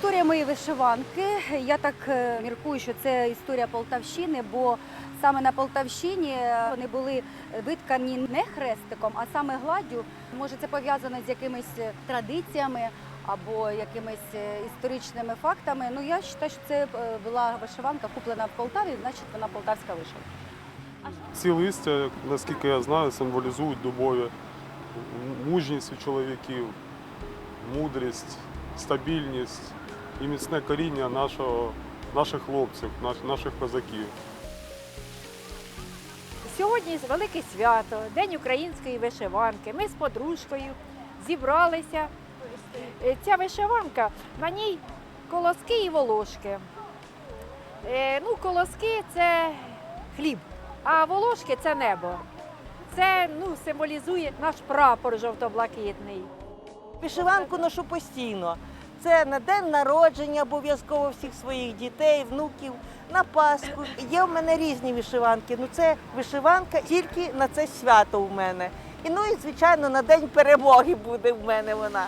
Історія моєї вишиванки. Я так е, міркую, що це історія Полтавщини, бо саме на Полтавщині е, вони були виткані не хрестиком, а саме гладдю. Може, це пов'язано з якимись е, традиціями або якимись історичними фактами. Ну я вважаю, що це була вишиванка куплена в Полтаві, значить вона полтавська вишивка. Ці листя, наскільки я знаю, символізують дубові мужність у чоловіків, мудрість, стабільність і міцне коріння нашого, наших хлопців, наш- наших козаків. Сьогодні велике свято, День української вишиванки. Ми з подружкою зібралися. Е, Ця вишиванка, на ній колоски і волошки. Е, Ну, колоски це хліб, а волошки це небо. Це ну, символізує наш прапор жовто-блакитний. Вишиванку ношу постійно. Це на день народження обов'язково всіх своїх дітей, внуків, на Пасху. Є в мене різні вишиванки. Ну це вишиванка тільки на це свято у мене. І ну і звичайно на день перемоги буде в мене вона.